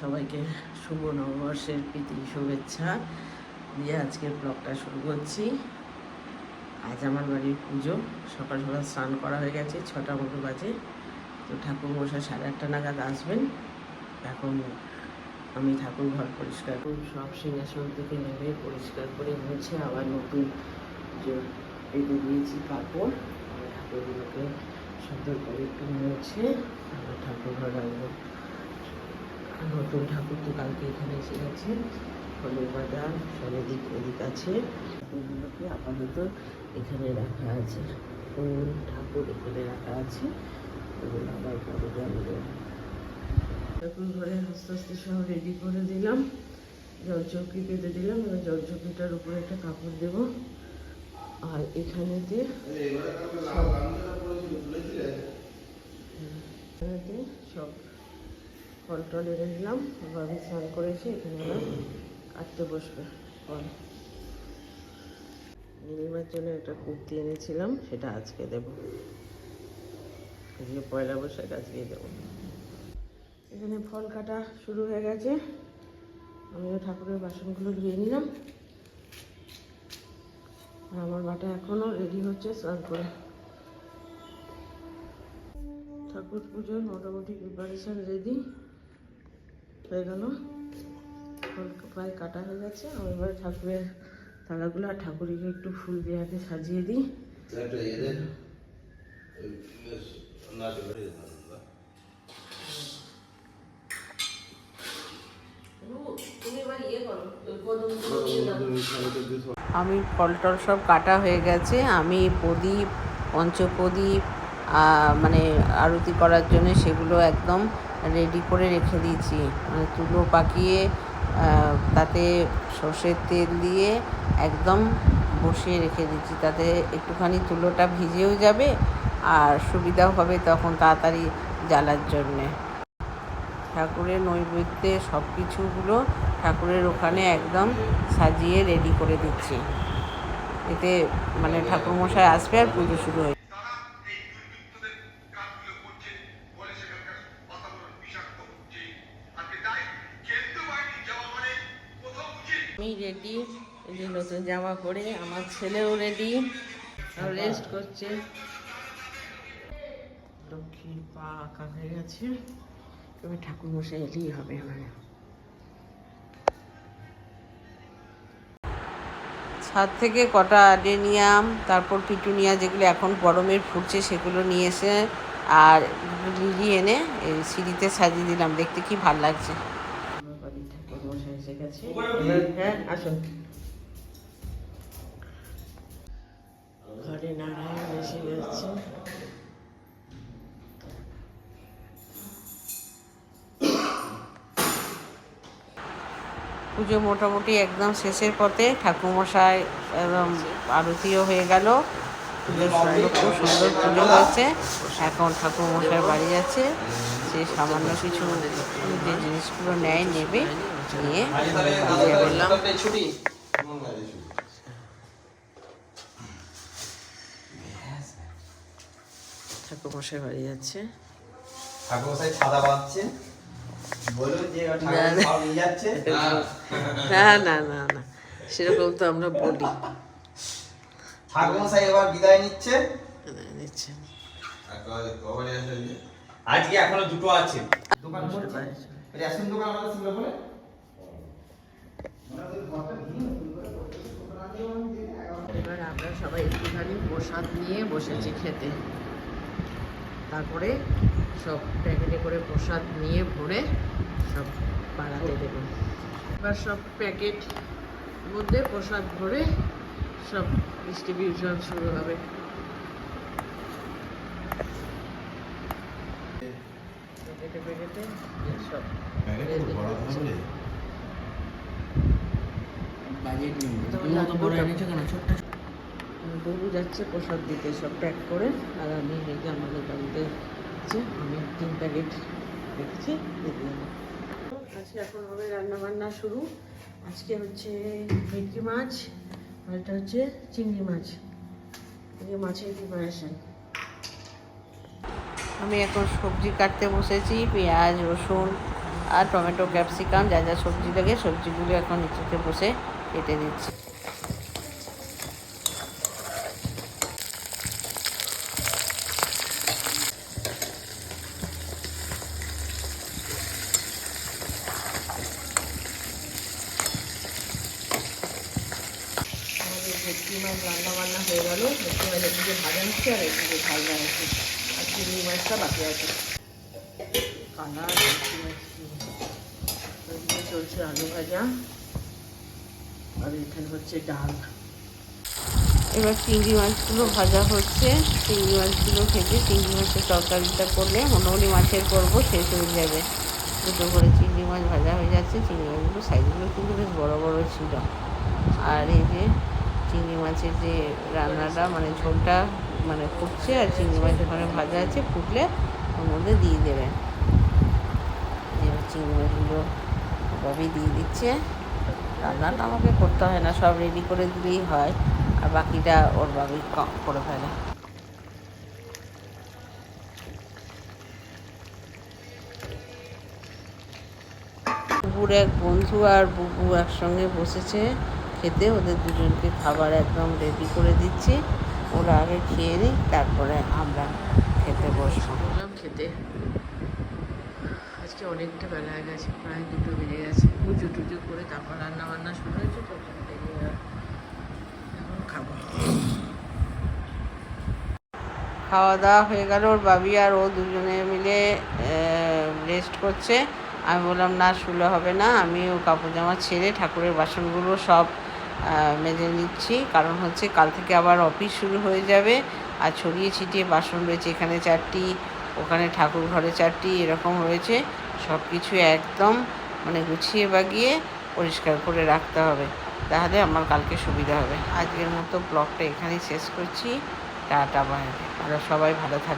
সবাইকে শুভ নববর্ষের প্রীতি, শুভেচ্ছা দিয়ে আজকের ব্লগটা শুরু করছি। আজ আমার বাড়ির পুজো, সকাল সকাল স্নান করা হয়ে গেছে, ছটা মতো বাজে। তো ঠাকুর মশাই সাড়ে আটটা নাগাদ আসবেন। এখন আমি ঠাকুর ঘর পরিষ্কার করব। সব সিংহাসন থেকে নেমে পরিষ্কার করে মুছে আবার নতুন যে পেতে দিয়েছি কাপড় ঠাকুরগুলোকে সুন্দর করে একটু মুছে আবার ঠাকুর ঘর রাখব নতুন ঠাকুর তো কালকে এখানে এসে গেছে। ফলের বাজার সব এদিক এদিক আছে। ঠাকুরগুলোকে আপাতত এখানে রাখা আছে। ফুল ঠাকুর এখানে রাখা আছে এগুলো আবার পরে জানব ঠাকুর ঘরে আস্তে আস্তে সব রেডি করে দিলাম। জল চৌকি পেতে দিলাম। এবার জল চৌকিটার উপরে একটা কাপড় দেব। আর এখানেতে সব এখানেতে সব ফল টল এনে নিলাম এবার আমি স্নান করেছি, এখানে আবার কাটতে বসবে। ফল নীলিমার জন্য একটা কুর্তি এনেছিলাম, সেটা আজকে দেব। আজকে পয়লা বৈশাখ, আজকেই দেবো। এখানে ফল কাটা শুরু হয়ে গেছে। আমিও ঠাকুরের বাসনগুলো ধুয়ে নিলাম। আর আমার বাটা এখনও রেডি হচ্ছে স্নান করে। ঠাকুর পুজোর মোটামুটি প্রিপারেশন রেডি হয়ে গেল। প্রায় কাটা হয়ে গেছে। আমি এবার ঠাকুরের থালাগুলো আর ঠাকুরকে একটু ফুল দিয়ে আগে সাজিয়ে দিই। আমি ফল টল সব কাটা হয়ে গেছে। আমি প্রদীপ, পঞ্চপ্রদীপ মানে আরতি করার জন্য সেগুলো একদম রেডি করে রেখে দিয়েছি। মানে তুলো পাকিয়ে তাতে সর্ষের তেল দিয়ে একদম বসিয়ে রেখে দিচ্ছি তাতে একটুখানি তুলোটা ভিজেও যাবে আর সুবিধাও হবে তখন তাড়াতাড়ি জ্বালার জন্যে। ঠাকুরের নৈবেদ্যে সব কিছুগুলো ঠাকুরের ওখানে একদম সাজিয়ে রেডি করে দিচ্ছি। এতে মানে ঠাকুরমশাই আসবে আর পুজো শুরু হয়ে রেডি এই যে নতুন জামা পরে আমার ছেলেও রেডি রেস্ট করছে। লক্ষ্মীর পা আঁকা হয়ে গেছে। তবে ঠাকুর মশাই এলেই হবে আমার। ছাদ থেকে কটা ডেনিয়াম তারপর পিটুনিয়া যেগুলো এখন গরমের ফুটছে সেগুলো নিয়ে এসে আর লিলি এনে সিঁড়িতে সাজিয়ে দিলাম। দেখতে কি ভালো লাগছে ঠাকুর মশাই এসে গেছে হ্যাঁ ঘরে নারায়ণ এসে গেছে। পুজো মোটামুটি একদম শেষের পথে ঠাকুরমশাই একদম আরতিও হয়ে গেল। খুব সুন্দর পুজো হয়েছে এখন ঠাকুরমশাই বাড়ি যাচ্ছে সে সামান্য কিছু যে জিনিসগুলো নেয় নেবে নিয়ে। ছুটি ঠাকুরমশাই বাড়ি যাচ্ছে ছাদা বাঁধছে। ঠাকুর। সব নিয়ে যাচ্ছে। না না না না। সেরকম তো আমরা বলি। ঠাকুরমশাই এবার বিদায় নিচ্ছে। নিচ্ছে। আজকে এখনও দুটো আছে। দোকান। রেশন দোকান আমাদের ছিল বলে এবার আমরা সবাই একটুখানি প্রসাদ নিয়ে বসেছি খেতে। তারপরে সব প্যাকেটে করে প্রসাদ নিয়ে ভরে সব পাড়াতে দেব। এবার সব প্যাকেট মধ্যে প্রসাদ ভরে সব ডিস্ট্রিবিউশন শুরু হবে। প্যাকেটে প্যাকেটে সব। ভরে বউ যাচ্ছে প্রসাদ দিতে সব প্যাক করে। আর আমি এই যে আমাদের বাড়িতে আছে আমি তিন প্যাকেট রেখেছি দিয়ে আজকে এখন হবে রান্না বান্না শুরু। আজকে হচ্ছে ভেটকি মাছ এটা হচ্ছে চিংড়ি মাছ। এই মাছের প্রিপারেশন আমি এখন সবজি কাটতে বসেছি, পেঁয়াজ, রসুন আর টমেটো, ক্যাপসিকাম, যা যা সবজি লাগে সবজিগুলো এখন নিচেতে বসে কেটে দিচ্ছি আমাদের ভেটকি মাছ রান্না বান্না হয়ে গেল। ভেটকি মাছ একদিকে ভাজা হচ্ছে আর একদিকে ভাজা হচ্ছে আর চিংড়ি মাছটা বাকি আছে। কালার ভেটকি মাছ চলছে আলু ভাজা। আর এখানে হচ্ছে ডাল। এবার চিংড়ি মাছগুলো ভাজা হচ্ছে। চিংড়ি মাছগুলো খেতে চিংড়ি মাছের তরকারিটা করলে মোটামুটি মাছের করব শেষ হয়ে যাবে। দুটো করে চিংড়ি মাছ ভাজা হয়ে যাচ্ছে। চিংড়ি মাছগুলো সাইজগুলো কিন্তু বেশ বড় বড় ছিল। আর এই যে চিংড়ি মাছের যে রান্নাটা মানে ঝোলটা মানে ফুটছে আর চিংড়ি মাছ ওখানে ভাজা আছে, ফুটলে ওর মধ্যে দিয়ে এবার চিংড়ি মাছগুলো ওভাবেই দিয়ে দিচ্ছে। রান্নাটা আমাকে করতে হয় না, সব রেডি করে দিলেই হয়, আর বাকিটা ওর বাবি করে ফেলে। বুবুর এক বন্ধু আর বুবু একসঙ্গে বসেছে। খেতে ওদের দুজনকে খাবার একদম রেডি করে দিচ্ছি। ওরা আগে খেয়ে নিই তারপরে আমরা খেতে বসবো। বললাম খেতে। আজকে অনেকটা বেলা হয়ে গেছে প্রায় দুটো বেজে গেছে। পুজো টুজো করে তারপর রান্না বান্না শুরু হয়েছে এখন খাব। খাওয়া দাওয়া হয়ে গেল ওর বাবি আর ও দুজনে মিলে রেস্ট করছে। আমি বললাম না শুলে হবে না। আমি ও কাপড় জামা ছেড়ে ঠাকুরের বাসনগুলো সব মেজে নিচ্ছি। কারণ হচ্ছে কাল থেকে আবার অফিস শুরু হয়ে যাবে আর ছড়িয়ে ছিটিয়ে বাসন রয়েছে। এখানে চারটি, ওখানে ঠাকুর ঘরে চারটি, এরকম রয়েছে সব কিছু একদম মানে গুছিয়ে বাগিয়ে পরিষ্কার করে রাখতে হবে। তাহলে আমার কালকে সুবিধা হবে। আজকের মতো ব্লগটা এখানেই শেষ করছি। টাটা বাই আমরা সবাই ভালো থাকবে